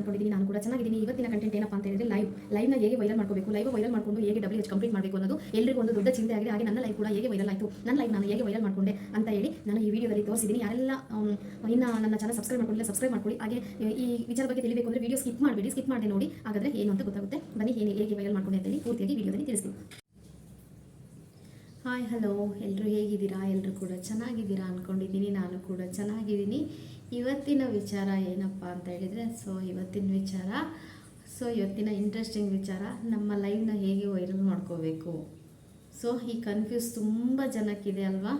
ಅನ್ಕೊಂಡಿದ್ದೀನಿ ನಾನು ಕೂಡ ಚೆನ್ನಾಗಿದ್ದೀನಿ. ಇವತ್ತಿನ ಕಂಟೆಂಟ್ ಏನಪ್ಪ ಅಂತ ಹೇಳಿದ್ರೆ ಲೈವ್ ಲೈವ್ನ ಹೇಗೆ ವೈರಲ್ ಮಾಡ್ಕೋಬೇಕು ಲೈವ್ ವೈರಲ್ ಮಾಡ್ಕೊಂಡು ಹೇಗೆ ಡಬ್ಲ್ಯೂ ಎಚ್ ಕಂಪ್ಲೀಟ್ ಮಾಡಬೇಕು ಅನ್ನೋದು ಎಲ್ಲರಿಗೂ ಒಂದು ದೊಡ್ಡ ಚಿಂತೆ ಆಗಿದೆ. ಹಾಗೆ ನನ್ನ ಲೈವ್ ಕೂಡ ಹೇಗೆ ವೈರಲ್ ಆಯಿತು, ನನ್ನ ಲೈವ್ ನಾನು ಹೇಗೆ ವೈರಲ್ ಮಾಡ್ಕೊಂಡೆ ಅಂತ ಹೇಳಿ ನಾನು ಈ ವಿಡಿಯೋದಲ್ಲಿ ತೋರಿಸಿದ್ದೀನಿ. ಯಾರೆಲ್ಲ ಇನ್ನು ನನ್ನ ಚಾನಲ್ ಸಬ್ಸ್ಕ್ರೈಬ್ ಮಾಡ್ಕೊಂಡಿಲ್ಲ ಸಬ್ಸ್ಕ್ರೈಬ್ ಮಾಡ್ಕೊಳ್ಳಿ. ಹಾಗೆ, ಈ ವಿಚಾರ ಬಗ್ಗೆ ತಿಳಿಬೇಕು ಅಂದರೆ ವಿಡಿಯೋ ಸ್ಕಿಪ್ ಮಾಡಬೇಡಿ ಸ್ಕಿಪ್ ಮಾಡದೆ ನೋಡಿ, ಹಾಗಾದರೆ ಏನು ಅಂತ ಗೊತ್ತಾಗುತ್ತೆ. ಬನ್ನಿ ಏನು ಹೇಗೆ ವೈರಲ್ ಮಾಡ್ಕೊಂಡೆ ಅಂತ ಹೇಳಿ ಪೂರ್ತಿಯಾಗಿ ವಿಡಿಯೋದಲ್ಲಿ ತಿಳಿಸ್ತೀನಿ. ಹಾಯ್ ಹಲೋ ಎಲ್ಲರೂ ಹೇಗಿದ್ದೀರಾ? ಎಲ್ಲರೂ ಕೂಡ ಚೆನ್ನಾಗಿದ್ದೀರಾ ಅಂದ್ಕೊಂಡಿದ್ದೀನಿ ನಾನು ಕೂಡ ಚೆನ್ನಾಗಿದ್ದೀನಿ. ಇವತ್ತಿನ ವಿಚಾರ ಏನಪ್ಪ ಅಂತ ಹೇಳಿದರೆ ಸೊ ಇವತ್ತಿನ ವಿಚಾರ ಸೊ ಇವತ್ತಿನ ಇಂಟ್ರೆಸ್ಟಿಂಗ್ ವಿಚಾರ, ನಮ್ಮ ಲೈವ್ನ ಹೇಗೆ ವೈರಲ್ ಮಾಡ್ಕೋಬೇಕು. ಸೊ ಈ ಕನ್ಫ್ಯೂಸ್ ತುಂಬ ಜನಕ್ಕಿದೆ ಅಲ್ವಾ?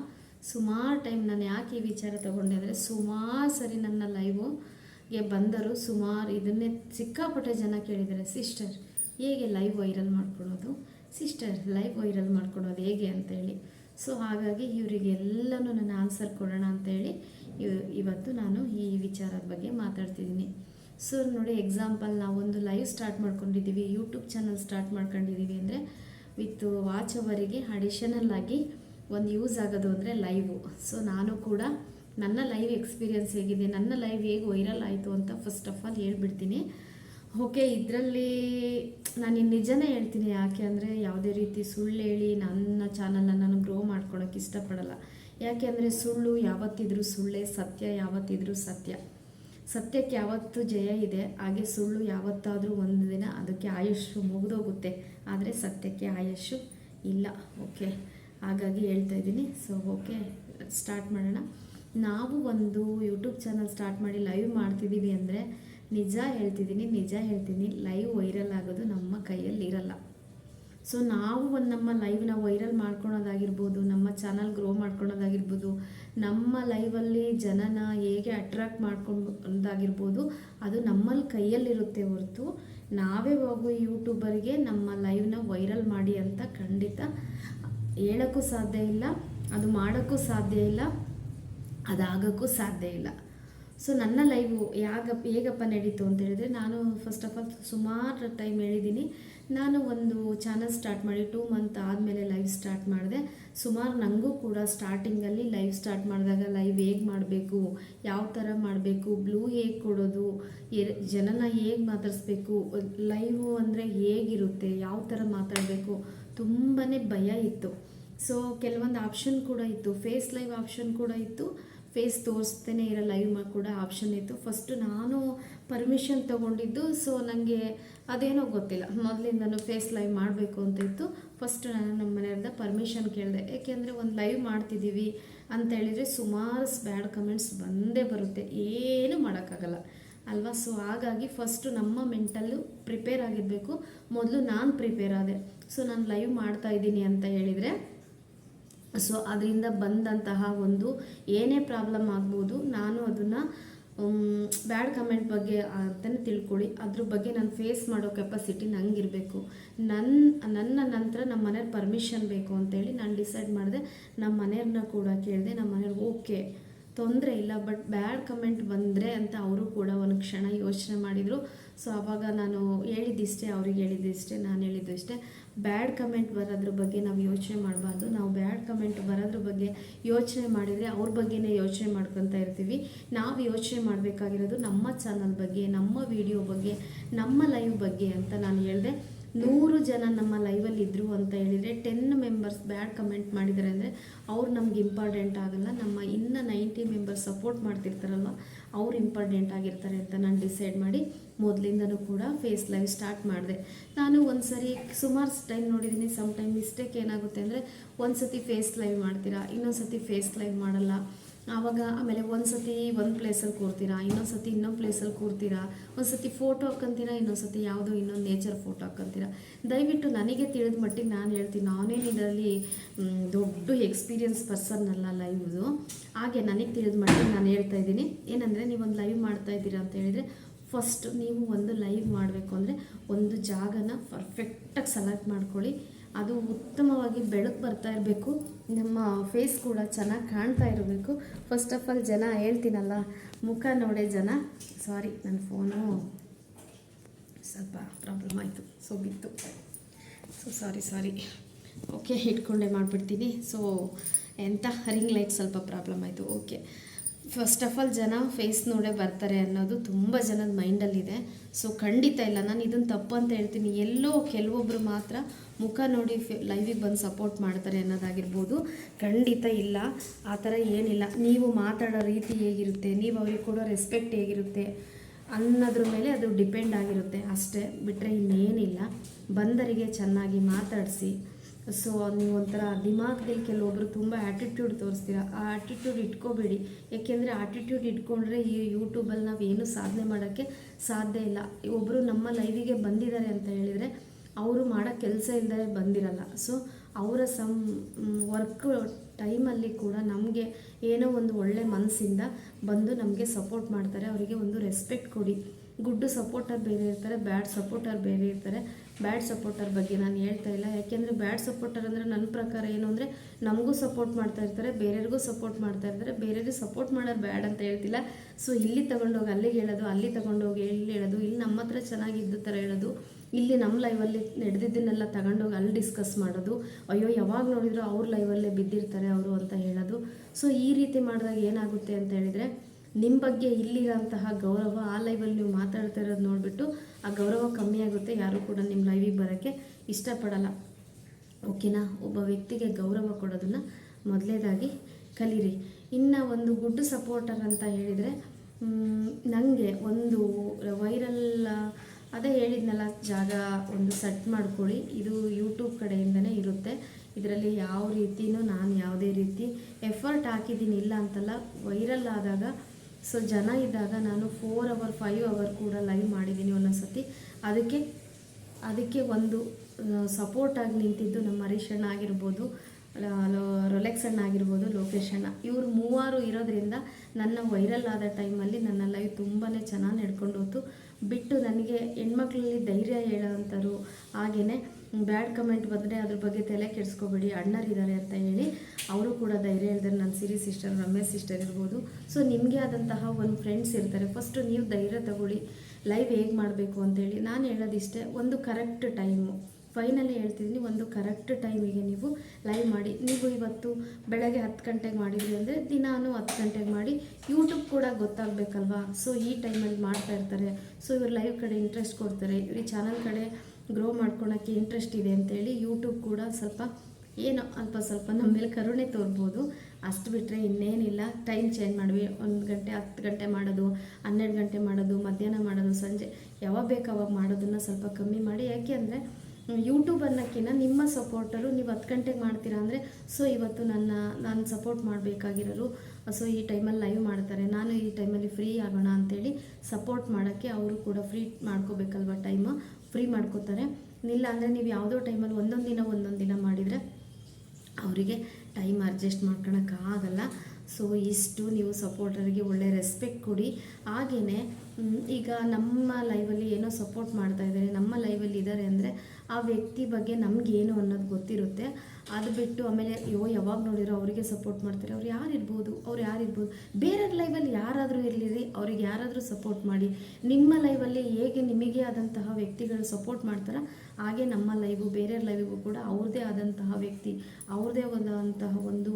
ಸುಮಾರು ಟೈಮ್ ನಾನು ಯಾಕೆ ಈ ವಿಚಾರ ತಗೊಂಡೆ ಅಂದರೆ, ಸುಮಾರು ಸರಿ ನನ್ನ ಲೈವ್ಗೆ ಬಂದರು, ಸುಮಾರು ಇದನ್ನೇ ಸಿಕ್ಕಾಪಟ್ಟೆ ಜನ ಕೇಳಿದ್ದಾರೆ ಸಿಸ್ಟರ್ ಹೇಗೆ ಲೈವ್ ವೈರಲ್ ಮಾಡ್ಕೊಳೋದು ಸಿಸ್ಟರ್ ಲೈವ್ ವೈರಲ್ ಮಾಡ್ಕೊಳೋದು ಹೇಗೆ? ಅಂತೇಳಿ. ಸೊ ಹಾಗಾಗಿ ಇವರಿಗೆಲ್ಲನೂ ನಾನು ಆನ್ಸರ್ ಕೊಡೋಣ ಅಂತೇಳಿ ಇವತ್ತು ನಾನು ಈ ವಿಚಾರದ ಬಗ್ಗೆ ಮಾತಾಡ್ತಿದ್ದೀನಿ. ಸೊ ನೋಡಿ ಎಕ್ಸಾಂಪಲ್ ನಾವೊಂದು ಲೈವ್ ಸ್ಟಾರ್ಟ್ ಮಾಡ್ಕೊಂಡಿದ್ದೀವಿ ಯೂಟ್ಯೂಬ್ ಚಾನಲ್ ಸ್ಟಾರ್ಟ್ ಮಾಡ್ಕೊಂಡಿದ್ದೀವಿ ಅಂದರೆ ವಿತ್ ವಾಚ್ ಅವರಿಗೆ ಅಡಿಷನಲ್ ಆಗಿ ಒಂದು ಯೂಸ್ ಆಗೋದು ಅಂದರೆ ಲೈವು ಸೊ ನಾನು ಕೂಡ ನನ್ನ ಲೈವ್ ಎಕ್ಸ್ಪೀರಿಯನ್ಸ್ ಹೇಗಿದೆ, ನನ್ನ ಲೈವ್ ಹೇಗೆ ವೈರಲ್ ಆಯಿತು ಅಂತ ಫಸ್ಟ್ ಆಫ್ ಆಲ್ ಹೇಳ್ಬಿಡ್ತೀನಿ. ಓಕೆ ಇದರಲ್ಲಿ ನಾನು ನಿಜನೇ ಹೇಳ್ತೀನಿ ಯಾಕೆ ಅಂದರೆ, ಯಾವುದೇ ರೀತಿ ಸುಳ್ಳು ಹೇಳಿ ನನ್ನ ಚಾನಲನ್ನು ನಾನು ಗ್ರೋ ಮಾಡ್ಕೊಳಕ್ಕೆ ಇಷ್ಟಪಡಲ್ಲ. ಯಾಕೆ ಅಂದರೆ ಸುಳ್ಳು ಯಾವತ್ತಿದ್ರೂ ಸುಳ್ಳೇ, ಸತ್ಯ ಯಾವತ್ತಿದ್ರೂ ಸತ್ಯ. ಸತ್ಯಕ್ಕೆ ಯಾವತ್ತು ಜಯ ಇದೆ, ಹಾಗೆ ಸುಳ್ಳು ಯಾವತ್ತಾದರೂ ಒಂದು ದಿನ ಅದಕ್ಕೆ ಆಯುಷು ಮುಗಿದೋಗುತ್ತೆ. ಆದರೆ ಸತ್ಯಕ್ಕೆ ಆಯುಷು ಇಲ್ಲ. ಓಕೆ. ಹಾಗಾಗಿ ಹೇಳ್ತಾ ಇದ್ದೀನಿ. So okay. ಸ್ಟಾರ್ಟ್ ಮಾಡೋಣ. ನಾವು ಒಂದು ಯೂಟ್ಯೂಬ್ ಚಾನಲ್ ಸ್ಟಾರ್ಟ್ ಮಾಡಿ ಲೈವ್ ಮಾಡ್ತಿದ್ದೀವಿ ಅಂದರೆ ನಿಜ ಹೇಳ್ತಿದ್ದೀನಿ, ನಿಜ ಹೇಳ್ತೀನಿ ಲೈವ್ ವೈರಲ್ ಆಗೋದು ನಮ್ಮ ಕೈಯಲ್ಲಿ ಇರಲ್ಲ. ಸೊ ನಾವು ಒಂದು ನಮ್ಮ ಲೈವ್ನ ವೈರಲ್ ಮಾಡ್ಕೊಳೋದಾಗಿರ್ಬೋದು, ನಮ್ಮ ಚಾನಲ್ ಗ್ರೋ ಮಾಡ್ಕೊಳೋದಾಗಿರ್ಬೋದು, ನಮ್ಮ ಲೈವಲ್ಲಿ ಜನನ ಹೇಗೆ ಅಟ್ರಾಕ್ಟ್ ಮಾಡ್ಕೊಂಡಾಗಿರ್ಬೋದು, ಅದು ನಮ್ಮಲ್ಲಿ ಕೈಯಲ್ಲಿರುತ್ತೆ ಹೊರತು ನಾವೇ ಹೋಗೋ ಯೂಟ್ಯೂಬರ್ಗೆ ನಮ್ಮ ಲೈವ್ನ ವೈರಲ್ ಮಾಡಿ ಅಂತ ಖಂಡಿತ ಹೇಳೋಕ್ಕೂ ಸಾಧ್ಯ ಇಲ್ಲ, ಅದು ಮಾಡೋಕ್ಕೂ ಸಾಧ್ಯ ಇಲ್ಲ, ಅದಾಗೋಕ್ಕೂ ಸಾಧ್ಯ ಇಲ್ಲ. ಸೊ ನನ್ನ ಲೈವು ಯಾಗಪ್ಪ ಹೇಗಪ್ಪ ನಡೀತು ಅಂತ ಹೇಳಿದ್ರೆ, ನಾನು ಫಸ್ಟ್ ಆಫ್ ಆಲ್ ಸುಮಾರು ಟೈಮ್ ಹೇಳಿದ್ದೀನಿ ನಾನು ಒಂದು ಚಾನಲ್ ಸ್ಟಾರ್ಟ್ ಮಾಡಿ ಟೂ ಮಂತ್ ಆದಮೇಲೆ ಲೈವ್ ಸ್ಟಾರ್ಟ್ ಮಾಡಿದೆ. ಸುಮಾರು ನನಗೂ ಕೂಡ ಸ್ಟಾರ್ಟಿಂಗಲ್ಲಿ ಲೈವ್ ಸ್ಟಾರ್ಟ್ ಮಾಡಿದಾಗ ಲೈವ್ ಹೇಗೆ ಮಾಡಬೇಕು, ಯಾವ ಥರ ಮಾಡಬೇಕು ಬ್ಲೂ ಹೇಗೆ ಕೊಡೋದು ಜನನ ಹೇಗೆ ಮಾತಾಡಿಸ್ಬೇಕು ಲೈವು ಅಂದರೆ ಹೇಗಿರುತ್ತೆ, ಯಾವ ಥರ ಮಾತಾಡಬೇಕು ತುಂಬಾ ಭಯ ಇತ್ತು. ಸೊ ಕೆಲವೊಂದು ಆಪ್ಷನ್ ಕೂಡ ಇತ್ತು ಫೇಸ್ ಲೈವ್ ಆಪ್ಷನ್ ಕೂಡ ಇತ್ತು. ಫೇಸ್ ತೋರಿಸ್ತೇನೆ ಇರೋ ಲೈವ್ ಕೂಡ ಆಪ್ಷನ್ ಇತ್ತು. ಫಸ್ಟು ನಾನು ಪರ್ಮಿಷನ್ ತೊಗೊಂಡಿದ್ದು ಸೊ ನನಗೆ ಅದೇನೋ ಗೊತ್ತಿಲ್ಲ. ಮೊದಲಿಂದನೂ ಫೇಸ್ ಲೈವ್ ಮಾಡಬೇಕು ಅಂತ ಇತ್ತು. ಫಸ್ಟ್ ನಾನು ನಮ್ಮ ಮನೆಯವ್ರದ ಪರ್ಮಿಷನ್ ಕೇಳಿದೆ. ಏಕೆಂದರೆ ಒಂದು ಲೈವ್ ಮಾಡ್ತಿದ್ದೀವಿ ಅಂತ ಹೇಳಿದರೆ ಸುಮಾರು ಬ್ಯಾಡ್ ಕಮೆಂಟ್ಸ್ ಬಂದೇ ಬರುತ್ತೆ. ಏನೂ ಮಾಡೋಕ್ಕಾಗಲ್ಲ. ಅಲ್ವಾ? ಸೊ ಹಾಗಾಗಿ ಫಸ್ಟು ನಮ್ಮ ಮೆಂಟಲ್ಲು ಪ್ರಿಪೇರ್ ಆಗಿರಬೇಕು. ಮೊದಲು ನಾನು ಪ್ರಿಪೇರ್ ಆದೆ. ಸೊ ನಾನು ಲೈವ್ ಮಾಡ್ತಾ ಇದ್ದೀನಿ ಅಂತ ಹೇಳಿದರೆ ಸೊ ಅದರಿಂದ ಬಂದಂತಹ ಒಂದು ಏನೇ ಪ್ರಾಬ್ಲಮ್ ಆಗ್ಬೋದು, ನಾನು ಅದನ್ನು ಬ್ಯಾಡ್ ಕಮೆಂಟ್ ಬಗ್ಗೆ ಅಂತಲೇ ತಿಳ್ಕೊಳ್ಳಿ. ಅದ್ರ ಬಗ್ಗೆ ನಾನು ಫೇಸ್ ಮಾಡೋ ಕೆಪಾಸಿಟಿ ನಂಗಿರಬೇಕು. ನನ್ನ ನನ್ನ ನಂತರ ನಮ್ಮ ಮನೆಯವ್ರ ಪರ್ಮಿಷನ್ ಬೇಕು ಅಂತೇಳಿ ನಾನು ಡಿಸೈಡ್ ಮಾಡಿದೆ ನಮ್ಮ ಮನೆಯವ್ರನ್ನ ಕೂಡ ಕೇಳಿದೆ ನಮ್ಮ ಮನೆಯವ್ರಿಗೆ ಓಕೆ ತೊಂದರೆ ಇಲ್ಲ ಬಟ್ ಬ್ಯಾಡ್ ಕಮೆಂಟ್ ಬಂದರೆ ಅಂತ ಅವರು ಕೂಡ ಒಂದು ಕ್ಷಣ ಯೋಚನೆ ಮಾಡಿದರು. ಸೊ ಆವಾಗ ನಾನು ಹೇಳಿದ್ದಿಷ್ಟೇ, ಅವ್ರಿಗೆ ಹೇಳಿದ್ದಿಷ್ಟೇ, ನಾನು ಹೇಳಿದ್ದು ಇಷ್ಟೇ ಬ್ಯಾಡ್ ಕಮೆಂಟ್ ಬರೋದ್ರ ಬಗ್ಗೆ ನಾವು ಯೋಚನೆ ಮಾಡಬಾರ್ದು. ನಾವು ಬ್ಯಾಡ್ ಕಮೆಂಟ್ ಬರೋದ್ರ ಬಗ್ಗೆ ಯೋಚನೆ ಮಾಡಿದರೆ ಅವ್ರ ಬಗ್ಗೆನೇ ಯೋಚನೆ ಮಾಡ್ಕೊತಾ ಇರ್ತೀವಿ. ನಾವು ಯೋಚನೆ ಮಾಡಬೇಕಾಗಿರೋದು ನಮ್ಮ ಚಾನಲ್ ಬಗ್ಗೆ, ನಮ್ಮ ವಿಡಿಯೋ ಬಗ್ಗೆ, ನಮ್ಮ ಲೈವ್ ಬಗ್ಗೆ ಅಂತ ನಾನು ಹೇಳಿದೆ. ನೂರು ಜನ ನಮ್ಮ ಲೈವಲ್ಲಿ ಇದ್ದರು ಅಂತ ಹೇಳಿದರೆ ಟೆನ್ ಮೆಂಬರ್ಸ್ ಬ್ಯಾಡ್ ಕಮೆಂಟ್ ಮಾಡಿದ್ದಾರೆ ಅಂದರೆ ಅವ್ರು ನಮ್ಗೆ ಇಂಪಾರ್ಟೆಂಟ್ ಆಗಲ್ಲ. ನಮ್ಮ ಇನ್ನು ನೈಂಟಿ ಮೆಂಬರ್ಸ್ ಸಪೋರ್ಟ್ ಮಾಡ್ತಿರ್ತಾರಲ್ಲ, ಅವ್ರು ಇಂಪಾರ್ಟೆಂಟ್ ಆಗಿರ್ತಾರೆ ಅಂತ ನಾನು ಡಿಸೈಡ್ ಮಾಡಿ ಮೊದಲಿಂದನೂ ಕೂಡ ಫೇಸ್ ಲೈವ್ ಸ್ಟಾರ್ಟ್ ಮಾಡಿದೆ. ನಾನು ಒಂದು ಸರಿ ಸುಮಾರು ಟೈಮ್ ನೋಡಿದ್ದೀನಿ ಸಮ್ ಟೈಮ್ ಮಿಸ್ಟೇಕ್ ಏನಾಗುತ್ತೆ ಅಂದರೆ ಒಂದು ಸತಿ ಫೇಸ್ ಲೈವ್ ಮಾಡ್ತೀರಾ ಇನ್ನೊಂದು ಸತಿ ಫೇಸ್ ಲೈವ್ ಮಾಡಲ್ಲ. ಆವಾಗ ಆಮೇಲೆ ಒಂದು ಸತಿ ಒಂದು ಪ್ಲೇಸಲ್ಲಿ ಕೂರ್ತೀರಾ ಇನ್ನೊಂದು ಸತಿ ಇನ್ನೊಂದು ಪ್ಲೇಸಲ್ಲಿ ಕೂರ್ತೀರಾ ಒಂದು ಸತಿ ಫೋಟೋ ಹಾಕ್ಕೊಂತೀರಾ ಇನ್ನೊಂದು ಸತಿ ಯಾವುದೋ ಇನ್ನೊಂದು ನೇಚರ್ ಫೋಟೋ ಹಾಕ್ಕೊಂತೀರಾ ದಯವಿಟ್ಟು ನನಗೆ ತಿಳಿದ ಮಟ್ಟಿಗೆ ನಾನು ಹೇಳ್ತೀನಿ. ನಾನೇನು ಇದರಲ್ಲಿ ದೊಡ್ಡ ಎಕ್ಸ್ಪೀರಿಯನ್ಸ್ ಪರ್ಸನ್ ಅಲ್ಲ ಲೈವ್ದು ಹಾಗೆ ನನಗೆ ತಿಳಿದ ಮಟ್ಟಿಗೆ ನಾನು ಹೇಳ್ತಾ ಇದ್ದೀನಿ. ಏನಂದರೆ ನೀವೊಂದು ಲೈವ್ ಮಾಡ್ತಾ ಇದ್ದೀರಾ ಅಂತ ಹೇಳಿದರೆ ಫಸ್ಟ್ ನೀವು ಒಂದು ಲೈವ್ ಮಾಡಬೇಕು ಅಂದರೆ ಒಂದು ಜಾಗನ ಪರ್ಫೆಕ್ಟಾಗಿ ಸೆಲೆಕ್ಟ್ ಮಾಡ್ಕೊಳ್ಳಿ. ಅದು ಉತ್ತಮವಾಗಿ ಬೆಳಕು ಬರ್ತಾ ಇರಬೇಕು. ನಮ್ಮ ಫೇಸ್ ಕೂಡ ಚೆನ್ನಾಗಿ ಕಾಣ್ತಾ ಇರಬೇಕು. ಫಸ್ಟ್ ಆಫ್ ಆಲ್ ಜನ ಹೇಳ್ತೀನಲ್ಲ, ಮುಖ ನೋಡೇ ಜನ. ಸಾರಿ ನನ್ನ ಫೋನು ಸ್ವಲ್ಪ ಪ್ರಾಬ್ಲಮ್ ಆಯಿತು ಸೊ ಬಿತ್ತು. ಸೊ ಸಾರಿ ಸಾರಿ ಓಕೆ ಇಟ್ಕೊಂಡೆ ಮಾಡಿಬಿಡ್ತೀನಿ. ಸೊ ಎಂಥ ರಿಂಗ್ ಲೈಟ್ ಸ್ವಲ್ಪ ಪ್ರಾಬ್ಲಮ್ ಆಯಿತು. ಓಕೆ ಫಸ್ಟ್ ಆಫ್ ಆಲ್ ಜನ ಫೇಸ್ ನೋಡೇ ಬರ್ತಾರೆ ಅನ್ನೋದು ತುಂಬ ಜನದ ಮೈಂಡಲ್ಲಿದೆ. ಸೊ ಖಂಡಿತ ಇಲ್ಲ. ನಾನು ಇದನ್ನು ತಪ್ಪು ಅಂತ ಹೇಳ್ತೀನಿ. ಎಲ್ಲೋ ಕೆಲವೊಬ್ಬರು ಮಾತ್ರ ಮುಖ ನೋಡಿ ಫೆ ಲೈವಿಗೆ ಬಂದು ಸಪೋರ್ಟ್ ಮಾಡ್ತಾರೆ ಅನ್ನೋದಾಗಿರ್ಬೋದು. ಖಂಡಿತ ಇಲ್ಲ. ಆ ಥರ ಏನಿಲ್ಲ. ನೀವು ಮಾತಾಡೋ ರೀತಿ ಹೇಗಿರುತ್ತೆ? ನೀವು ಅವ್ರಿಗೆ ಕೊಡೋ ರೆಸ್ಪೆಕ್ಟ್ ಹೇಗಿರುತ್ತೆ? ಅನ್ನೋದ್ರ ಮೇಲೆ ಅದು ಡಿಪೆಂಡ್ ಆಗಿರುತ್ತೆ. ಅಷ್ಟೇ. ಬಿಟ್ಟರೆ ಇನ್ನೇನಿಲ್ಲ. ಬಂದರಿಗೆ ಚೆನ್ನಾಗಿ ಮಾತಾಡಿಸಿ. ಸೊ ನೀವು ಒಂಥರ ದಿಮಾಗ್ದಲ್ಲಿ ಕೆಲವೊಬ್ಬರು ತುಂಬ ಆ್ಯಟಿಟ್ಯೂಡ್ ತೋರಿಸ್ತೀರಾ? ಆ ಆ್ಯಟಿಟ್ಯೂಡ್ ಇಟ್ಕೋಬೇಡಿ. ಯಾಕೆಂದರೆ ಆ್ಯಟಿಟ್ಯೂಡ್ ಇಟ್ಕೊಂಡ್ರೆ ಈ ಯೂಟ್ಯೂಬಲ್ಲಿ ನಾವು ಏನು ಸಾಧನೆ ಮಾಡೋಕ್ಕೆ ಸಾಧ್ಯ ಇಲ್ಲ. ಒಬ್ಬರು ನಮ್ಮ ಲೈವಿಗೆ ಬಂದಿದ್ದಾರೆ ಅಂತ ಹೇಳಿದರೆ ಅವರು ಮಾಡೋ ಕೆಲಸ ಇಲ್ಲದೆ ಬಂದಿರಲ್ಲ. ಸೊ ಅವರ ಸಮ್ ವರ್ಕ್ ಟೈಮಲ್ಲಿ ಕೂಡ ನಮಗೆ ಏನೋ ಒಂದು ಒಳ್ಳೆ ಮನಸ್ಸಿಂದ ಬಂದು ನಮಗೆ ಸಪೋರ್ಟ್ ಮಾಡ್ತಾರೆ. ಅವರಿಗೆ ಒಂದು ರೆಸ್ಪೆಕ್ಟ್ ಕೊಡಿ. ಗುಡ್ ಸಪೋರ್ಟರ್ ಬೇರೆ ಇರ್ತಾರೆ ಬ್ಯಾಡ್ ಸಪೋರ್ಟರ್ ಬೇರೆ ಇರ್ತಾರೆ. ಬ್ಯಾಡ್ ಸಪೋರ್ಟರ್ ಬಗ್ಗೆ ನಾನು ಹೇಳ್ತಾ ಇಲ್ಲ. ಯಾಕೆಂದರೆ ಬ್ಯಾಡ್ ಸಪೋರ್ಟರ್ ಅಂದರೆ ನನ್ನ ಪ್ರಕಾರ ಏನು ಅಂದರೆ ನಮಗೂ ಸಪೋರ್ಟ್ ಮಾಡ್ತಾ ಇರ್ತಾರೆ, ಬೇರೆಯವ್ರಿಗೂ ಸಪೋರ್ಟ್ ಮಾಡ್ತಾ ಇರ್ತಾರೆ. ಬೇರೆಯವ್ರಿಗೆ ಸಪೋರ್ಟ್ ಮಾಡೋರು ಬ್ಯಾಡ್ ಅಂತ ಹೇಳ್ತಿಲ್ಲ. ಸೊ ಇಲ್ಲಿ ತಗೊಂಡೋಗಿ ಅಲ್ಲಿಗೆ ಹೇಳೋದು, ಅಲ್ಲಿ ತಗೊಂಡೋಗಿ ಇಲ್ಲಿ ಹೇಳೋದು, ಇಲ್ಲಿ ನಮ್ಮ ಹತ್ರ ಚೆನ್ನಾಗಿದ್ದ ಥರ ಹೇಳೋದು, ಇಲ್ಲಿ ನಮ್ಮ ಲೈವಲ್ಲಿ ನಡೆದಿದ್ದನ್ನೆಲ್ಲ ತಗೊಂಡೋಗಿ ಅಲ್ಲಿ ಡಿಸ್ಕಸ್ ಮಾಡೋದು. ಅಯ್ಯೋ, ಯಾವಾಗ ನೋಡಿದ್ರು ಅವ್ರ ಲೈವಲ್ಲೇ ಬಿದ್ದಿರ್ತಾರೆ ಅವರು ಅಂತ ಹೇಳೋದು. ಸೊ ಈ ರೀತಿ ಮಾಡಿದಾಗ ಏನಾಗುತ್ತೆ ಅಂತ ಹೇಳಿದರೆ ನಿಮ್ಮ ಬಗ್ಗೆ ಇಲ್ಲಿರೋಂತಹ ಗೌರವ ಆ ಲೈವಲ್ಲಿ ನೀವು ಮಾತಾಡ್ತಾ ಇರೋದು ನೋಡಿಬಿಟ್ಟು ಆ ಗೌರವ ಕಮ್ಮಿ ಆಗುತ್ತೆ ಯಾರೂ ಕೂಡ ನಿಮ್ಮ ಲೈವಿಗೆ ಬರೋಕ್ಕೆ ಇಷ್ಟಪಡಲ್ಲ. ಓಕೆನಾ? ಒಬ್ಬ ವ್ಯಕ್ತಿಗೆ ಗೌರವ ಕೊಡೋದನ್ನು ಮೊದಲೇದಾಗಿ ಕಲೀರಿ. ಇನ್ನು ಒಂದು ಗುಡ್ ಸಪೋರ್ಟರ್ ಅಂತ ಹೇಳಿದರೆ ನನಗೆ ಒಂದು ವೈರಲ್ ಅದೇ ಹೇಳಿದ್ನಲ್ಲ, ಜಾಗ ಒಂದು ಸೆಟ್ ಮಾಡ್ಕೊಳ್ಳಿ. ಇದು ಯೂಟ್ಯೂಬ್ ಕಡೆಯಿಂದನೇ ಇರುತ್ತೆ. ಇದರಲ್ಲಿ ಯಾವ ರೀತಿನೂ ನಾನು ಯಾವುದೇ ರೀತಿ ಎಫರ್ಟ್ ಹಾಕಿದ್ದೀನಿ, ಇಲ್ಲ ಅಂತಲ್ಲ ವೈರಲ್ ಆದಾಗ ಸೊ ಜನ ಇದ್ದಾಗ ನಾನು ಫೋರ್ ಅವರ್ ಫೈವ್ ಅವರ್ ಕೂಡ ಲೈವ್ ಮಾಡಿದ್ದೀನಿ ಒಂದೊಂದು ಅದಕ್ಕೆ ಅದಕ್ಕೆ ಒಂದು ಸಪೋರ್ಟಾಗಿ ನಿಂತಿದ್ದು ನಮ್ಮ ಹರೀಶ್ ಅಣ್ಣ ಆಗಿರ್ಬೋದು ರೊಲೆಕ್ಸ್ ಅಣ್ಣ ಆಗಿರ್ಬೋದು, ಲೋಕೇಶ್ ಅಣ್ಣ. ಇವರು ಮೂವರು ಇರೋದ್ರಿಂದ ನನ್ನ ವೈರಲ್ ಆದ ಟೈಮಲ್ಲಿ ನನ್ನ ಲೈವ್ ತುಂಬಾ ಚೆನ್ನಾಗಿ ನಡ್ಕೊಂಡು ಹೋಯ್ತು ಬಿಟ್ಟು ನನಗೆ ಹೆಣ್ಮಕ್ಳಲ್ಲಿ ಧೈರ್ಯ ಹೇಳೋವಂಥವ್ರು ಹಾಗೆಯೇ ಬ್ಯಾಡ್ ಕಮೆಂಟ್ ಬಂದರೆ ಅದ್ರ ಬಗ್ಗೆ ತಲೆ ಕೆಡಿಸ್ಕೋಬೇಡಿ ಅಣ್ಣರಿದ್ದಾರೆ ಅಂತ ಹೇಳಿ ಅವರು ಕೂಡ ಧೈರ್ಯ ಹೇಳಿದ್ರೆ ನನ್ನ ಸಿರಿ ಸಿಸ್ಟರ್ ರಮೇಶ್ ಸಿಸ್ಟರ್ ಇರ್ಬೋದು. ಸೊ ನಿಮಗೆ ಆದಂತಹ ಒಂದು ಫ್ರೆಂಡ್ಸ್ ಇರ್ತಾರೆ. ಫಸ್ಟು ನೀವು ಧೈರ್ಯ ತಗೊಳ್ಳಿ. ಲೈವ್ ಹೇಗೆ ಮಾಡಬೇಕು ಅಂತೇಳಿ ನಾನು ಹೇಳೋದಿಷ್ಟೇ ಒಂದು ಕರೆಕ್ಟ್ ಟೈಮು ಫೈನಲಿ ಹೇಳ್ತಿದ್ದೀನಿ ಒಂದು ಕರೆಕ್ಟ್ ಟೈಮಿಗೆ ನೀವು ಲೈವ್ ಮಾಡಿ. ನೀವು ಇವತ್ತು ಬೆಳಗ್ಗೆ ಹತ್ತು ಗಂಟೆಗೆ ಮಾಡಿದ್ರಿ ಅಂದರೆ ದಿನಾನು ಹತ್ತು ಗಂಟೆಗೆ ಮಾಡಿ. ಯೂಟ್ಯೂಬ್ ಕೂಡ ಗೊತ್ತಾಗಬೇಕಲ್ವಾ? ಸೊ ಈ ಟೈಮಲ್ಲಿ ಮಾಡ್ತಾ ಇರ್ತಾರೆ. ಸೊ ಇವರು ಲೈವ್ ಕಡೆ ಇಂಟ್ರೆಸ್ಟ್ ಕೊಡ್ತಾರೆ. ಇವ್ರ ಈ ಚಾನಲ್ ಕಡೆ ಗ್ರೋ ಮಾಡ್ಕೊಳಕ್ಕೆ ಇಂಟ್ರೆಸ್ಟ್ ಇದೆ ಅಂತೇಳಿ ಯೂಟ್ಯೂಬ್ ಕೂಡ ಸ್ವಲ್ಪ ಏನೋ ಅಲ್ಪ ಸ್ವಲ್ಪ ನಮ್ಮ ಮೇಲೆ ಕರುಣೆ ತೋರ್ಬೋದು. ಅಷ್ಟು ಬಿಟ್ಟರೆ ಇನ್ನೇನಿಲ್ಲ. ಟೈಮ್ ಚೇಂಜ್ ಮಾಡ್ವಿ. ಒಂದು ಗಂಟೆ, ಹತ್ತು ಗಂಟೆ ಮಾಡೋದು, ಹನ್ನೆರಡು ಗಂಟೆ ಮಾಡೋದು, ಮಧ್ಯಾಹ್ನ ಮಾಡೋದು, ಸಂಜೆ. ಯಾವಾಗ ಬೇಕು ಅವಾಗ ಮಾಡೋದನ್ನು ಸ್ವಲ್ಪ ಕಮ್ಮಿ ಮಾಡಿ. ಯಾಕೆ ಅಂದರೆ ಯೂಟ್ಯೂಬ್ ಅನ್ನೋಕ್ಕಿಂತ ನಿಮ್ಮ ಸಪೋರ್ಟರು ನೀವು ಹತ್ತು ಗಂಟೆಗೆ ಮಾಡ್ತೀರಾ ಅಂದರೆ, ಸೊ ಇವತ್ತು ನನ್ನ, ನಾನು ಸಪೋರ್ಟ್ ಮಾಡಬೇಕಾಗಿರೋರು, ಸೊ ಈ ಟೈಮಲ್ಲಿ ಲೈವ್ ಮಾಡ್ತಾರೆ. ನಾನು ಈ ಟೈಮಲ್ಲಿ ಫ್ರೀ ಆಗೋಣ ಅಂತೇಳಿ ಸಪೋರ್ಟ್ ಮಾಡೋಕ್ಕೆ ಅವರು ಕೂಡ ಫ್ರೀ ಮಾಡ್ಕೋಬೇಕಲ್ವ ಟೈಮ್ ಫ್ರೀ ಮಾಡ್ಕೋತಾರೆ. ಇಲ್ಲ ಅಂದರೆ ನೀವು ಯಾವುದೋ ಟೈಮಲ್ಲಿ ಒಂದೊಂದು ದಿನ ಒಂದೊಂದು ದಿನ ಮಾಡಿದರೆ ಅವರಿಗೆ ಟೈಮ್ ಅಡ್ಜಸ್ಟ್ ಮಾಡ್ಕೊಳಕ್ಕಾಗಲ್ಲ ಸೊ ಇಷ್ಟು ನೀವು ಸಪೋರ್ಟರಿಗೆ ಒಳ್ಳೆ ರೆಸ್ಪೆಕ್ಟ್ ಕೊಡಿ. ಹಾಗೆಯೇ ಈಗ ನಮ್ಮ ಲೈವಲ್ಲಿ ಏನೋ ಸಪೋರ್ಟ್ ಮಾಡ್ತಾ ಇದ್ದಾರೆ, ನಮ್ಮ ಲೈವಲ್ಲಿ ಇದ್ದಾರೆ ಅಂದರೆ ಆ ವ್ಯಕ್ತಿ ಬಗ್ಗೆ ನಮಗೇನು ಅನ್ನೋದು ಗೊತ್ತಿರುತ್ತೆ. ಅದು ಬಿಟ್ಟು ಆಮೇಲೆ, ಅಯ್ಯೋ, ಯಾವಾಗ ನೋಡಿರೋ ಅವರಿಗೆ ಸಪೋರ್ಟ್ ಮಾಡ್ತಾರೆ. ಅವ್ರು ಯಾರು ಇರ್ಬೋದು? ಅವ್ರು ಯಾರು ಇರ್ಬೋದು? ಬೇರೆ ಲೈವಲ್ಲಿ ಯಾರಾದರೂ ಇರಲಿರಿ, ಅವ್ರಿಗೆ ಯಾರಾದರೂ ಸಪೋರ್ಟ್ ಮಾಡಿ. ನಿಮ್ಮ ಲೈವಲ್ಲಿ ಹೇಗೆ ನಿಮಗೆ ಆದಂತಹ ವ್ಯಕ್ತಿಗಳು ಸಪೋರ್ಟ್ ಮಾಡ್ತಾರೋ, ಹಾಗೆ ನಮ್ಮ ಲೈವು ಬೇರೆ ಲೈವಿಗೂ ಕೂಡ ಅವ್ರದ್ದೇ ಆದಂತಹ ವ್ಯಕ್ತಿ ಅವ್ರದ್ದೇ ಆದಂತಹ ಒಂದು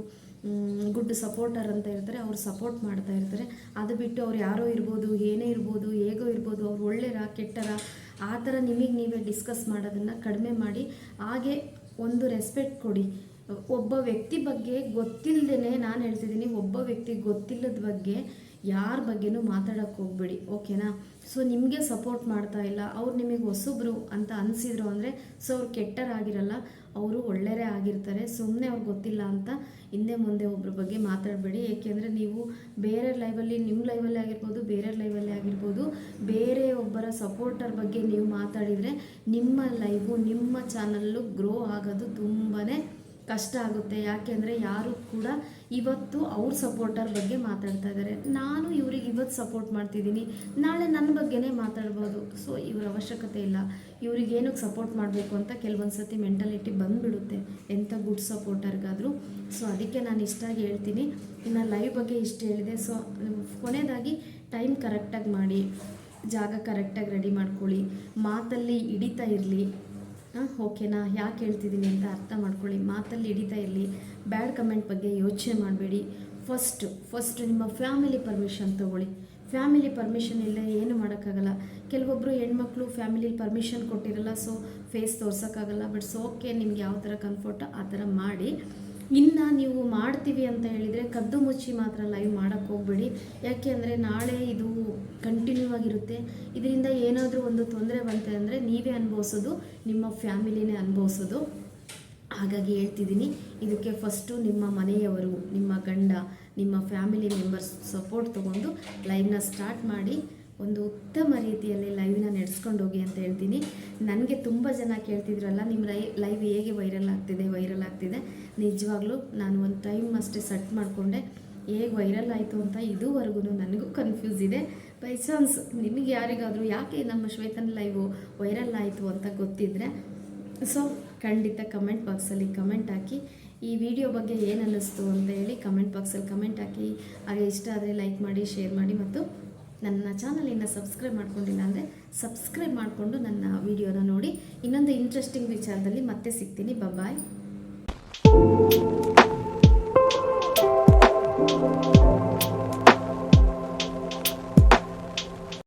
ಗುಡ್ ಸಪೋರ್ಟರ್ ಅಂತ ಇರ್ತಾರೆ, ಅವ್ರು ಸಪೋರ್ಟ್ ಮಾಡ್ತಾ ಇರ್ತಾರೆ. ಅದು ಬಿಟ್ಟು ಅವ್ರು ಯಾರೋ ಇರ್ಬೋದು, ಏನೇ ಇರ್ಬೋದು, ಹೇಗೋ ಇರ್ಬೋದು, ಅವ್ರು ಒಳ್ಳೆಯರ, ಕೆಟ್ಟರ ಆ ಥರ ನಿಮಗೆ ನೀವೇ ಡಿಸ್ಕಸ್ ಮಾಡೋದನ್ನು ಕಡಿಮೆ ಮಾಡಿ, ಹಾಗೆ ಒಂದು ರೆಸ್ಪೆಕ್ಟ್ ಕೊಡಿ. ಒಬ್ಬ ವ್ಯಕ್ತಿ ಬಗ್ಗೆ ಗೊತ್ತಿಲ್ಲದೇ ನಾನು ಹೇಳ್ತಿದ್ದೀನಿ, ಒಬ್ಬ ವ್ಯಕ್ತಿ ಗೊತ್ತಿಲ್ಲದ ಬಗ್ಗೆ ಯಾರ ಬಗ್ಗೆನೂ ಮಾತಾಡೋಕ್ಕೆ ಹೋಗ್ಬೇಡಿ ಓಕೆನಾ ಸೊ ನಿಮಗೆ ಸಪೋರ್ಟ್ ಮಾಡ್ತಾ ಇಲ್ಲ, ಅವ್ರು ನಿಮಗೆ ಹೊಸಬ್ರು ಅಂತ ಅನಿಸಿದ್ರು ಅಂದರೆ ಸೊ ಅವ್ರು ಕೆಟ್ಟರಾಗಿರಲ್ಲ ಅವರು ಒಳ್ಳೆಯರೇ ಆಗಿರ್ತಾರೆ. ಸುಮ್ಮನೆ ಅವ್ರಿಗೆ ಗೊತ್ತಿಲ್ಲ ಅಂತ ಹಿಂದೆ ಮುಂದೆ ಒಬ್ಬರ ಬಗ್ಗೆ ಮಾತಾಡಬೇಡಿ. ಏಕೆಂದರೆ ನೀವು ಬೇರೆ ಲೈವಲ್ಲಿ ನಿಮ್ಮ ಲೈವಲ್ಲೇ ಆಗಿರ್ಬೋದು, ಬೇರೆ ಲೈವಲ್ಲೇ ಆಗಿರ್ಬೋದು, ಬೇರೆ ಒಬ್ಬರ ಸಪೋರ್ಟರ್ ಬಗ್ಗೆ ನೀವು ಮಾತಾಡಿದರೆ ನಿಮ್ಮ ಲೈವು ನಿಮ್ಮ ಚಾನಲ್ಲು ಗ್ರೋ ಆಗೋದು ತುಂಬಾ ಕಷ್ಟ ಆಗುತ್ತೆ. ಯಾಕೆಂದರೆ ಯಾರು ಕೂಡ ಇವತ್ತು ಅವ್ರ ಸಪೋರ್ಟರ್ ಬಗ್ಗೆ ಮಾತಾಡ್ತಾ ಇದ್ದಾರೆ. ನಾನು ಇವ್ರಿಗೆ ಇವತ್ತು ಸಪೋರ್ಟ್ ಮಾಡ್ತಿದ್ದೀನಿ. ನಾಳೆ ನನ್ನ ಬಗ್ಗೆನೇ ಮಾತಾಡ್ಬೋದು. ಸೊ ಇವ್ರ ಅವಶ್ಯಕತೆ ಇಲ್ಲ. ಇವ್ರಿಗೆ ಏನಕ್ಕೆ ಸಪೋರ್ಟ್ ಮಾಡಬೇಕು ಅಂತ ಕೆಲವೊಂದು ಸತಿ ಮೆಂಟಾಲಿಟಿ ಬಂದುಬಿಡುತ್ತೆ. ಎಂಥ ಗುಡ್ ಸಪೋರ್ಟರ್ಗಾದರೂ ಸೊ ಅದಕ್ಕೆ ನಾನು ಇಷ್ಟಾಗಿ ಹೇಳ್ತೀನಿ. ಇನ್ನು ಲೈವ್ ಬಗ್ಗೆ ಇಷ್ಟು ಹೇಳಿದೆ. ಸೊ ಕೊನೆಯದಾಗಿ ಟೈಮ್ ಕರೆಕ್ಟಾಗಿ ಮಾಡಿ. ಜಾಗ ಕರೆಕ್ಟಾಗಿ ರೆಡಿ ಮಾಡ್ಕೊಳ್ಳಿ. ಮಾತಲ್ಲಿ ಹಿಡಿತಾ ಇರಲಿ. ಹಾಂ ಓಕೆನಾ ಯಾಕೆ ಹೇಳ್ತಿದ್ದೀನಿ ಅಂತ ಅರ್ಥ ಮಾಡ್ಕೊಳ್ಳಿ. ಮಾತಲ್ಲಿ ಹಿಡಿತಾ ಇರಲಿ. ಬ್ಯಾಡ್ ಕಮೆಂಟ್ ಬಗ್ಗೆ ಯೋಚನೆ ಮಾಡಬೇಡಿ. ಫಸ್ಟು ಫಸ್ಟ್ ನಿಮ್ಮ ಫ್ಯಾಮಿಲಿ ಪರ್ಮಿಷನ್ ತೊಗೊಳ್ಳಿ. ಫ್ಯಾಮಿಲಿ ಪರ್ಮಿಷನ್ ಇಲ್ಲ ಏನು ಮಾಡೋಕ್ಕಾಗಲ್ಲ. ಕೆಲವೊಬ್ಬರು ಹೆಣ್ಮಕ್ಳು ಫ್ಯಾಮಿಲಿ ಪರ್ಮಿಷನ್ ಕೊಟ್ಟಿರಲ್ಲ ಸೊ ಫೇಸ್ ತೋರ್ಸೋಕ್ಕಾಗಲ್ಲ ಬಟ್ ಸೊ ಓಕೆ ನಿಮ್ಗೆ ಯಾವ ಥರ ಕಂಫರ್ಟ್ ಆ ಥರ ಮಾಡಿ. ಇನ್ನು ನೀವು ಮಾಡ್ತೀವಿ ಅಂತ ಹೇಳಿದರೆ ಕದ್ದು ಮುಚ್ಚಿ ಮಾತ್ರ ಲೈವ್ ಮಾಡೋಕ್ಕೆ ಹೋಗ್ಬೇಡಿ. ಯಾಕೆ ಅಂದರೆ ನಾಳೆ ಇದು ಕಂಟಿನ್ಯೂ ಆಗಿರುತ್ತೆ. ಇದರಿಂದ ಏನಾದರೂ ಒಂದು ತೊಂದರೆ ಬಂತೆ ಅಂದರೆ ನೀವೇ ಅನುಭವಿಸೋದು, ನಿಮ್ಮ ಫ್ಯಾಮಿಲಿನೇ ಅನುಭವಿಸೋದು. ಹಾಗಾಗಿ ಹೇಳ್ತಿದ್ದೀನಿ, ಇದಕ್ಕೆ ಫಸ್ಟು ನಿಮ್ಮ ಮನೆಯವರು, ನಿಮ್ಮ ಗಂಡ, ನಿಮ್ಮ ಫ್ಯಾಮಿಲಿ ಮೆಂಬರ್ಸ್ ಸಪೋರ್ಟ್ ತೊಗೊಂಡು ಲೈವ್ನ ಸ್ಟಾರ್ಟ್ ಮಾಡಿ ಒಂದು ಉತ್ತಮ ರೀತಿಯಲ್ಲಿ ಲೈವ್ನ ನಡೆಸ್ಕೊಂಡು ಹೋಗಿ ಅಂತ ಹೇಳ್ತೀನಿ. ನನಗೆ ತುಂಬ ಜನ ಕೇಳ್ತಿದ್ರಲ್ಲ ನಿಮ್ಮ ಲೈ ಲೈವ್ ಹೇಗೆ ವೈರಲ್ ಆಗ್ತಿದೆ ವೈರಲ್ ಆಗ್ತಿದೆ? ನಿಜವಾಗ್ಲೂ ನಾನು ಒಂದು ಟೈಮ್ ಅಷ್ಟೇ ಸೆಟ್ ಮಾಡಿಕೊಂಡೆ, ಹೇಗೆ ವೈರಲ್ ಆಯಿತು ಅಂತ ಇದುವರೆಗೂ ನನಗೂ ಕನ್ಫ್ಯೂಸ್ ಇದೆ. ಬೈ ಚಾನ್ಸ್ ನಿಮಗೆ ಯಾರಿಗಾದರೂ, ಯಾಕೆ ನಮ್ಮ ಶ್ವೇತನ್ ಲೈವು ವೈರಲ್ ಆಯಿತು ಅಂತ ಗೊತ್ತಿದ್ದರೆ ಸೊ ಖಂಡಿತ ಕಮೆಂಟ್ ಬಾಕ್ಸಲ್ಲಿ ಕಮೆಂಟ್ ಹಾಕಿ. ಈ ವಿಡಿಯೋ ಬಗ್ಗೆ ಏನು ಅನ್ನಿಸ್ತು ಅಂತ ಹೇಳಿ ಕಮೆಂಟ್ ಬಾಕ್ಸಲ್ಲಿ ಕಮೆಂಟ್ ಹಾಕಿ. ಹಾಗೆ ಇಷ್ಟ ಆದರೆ ಲೈಕ್ ಮಾಡಿ ಶೇರ್ ಮಾಡಿ ಮತ್ತು ನನ್ನ ಚಾನಲ್ ಇನ್ನು ಸಬ್ಸ್ಕ್ರೈಬ್ ಮಾಡ್ಕೊಂಡಿಲ್ಲ ಅಂದರೆ ಸಬ್ಸ್ಕ್ರೈಬ್ ಮಾಡಿಕೊಂಡು ನನ್ನ ವಿಡಿಯೋನ ನೋಡಿ. ಇನ್ನೊಂದು ಇಂಟ್ರೆಸ್ಟಿಂಗ್ ವಿಚಾರದಲ್ಲಿ ಮತ್ತೆ ಸಿಗ್ತೀನಿ. ಬಾಯ್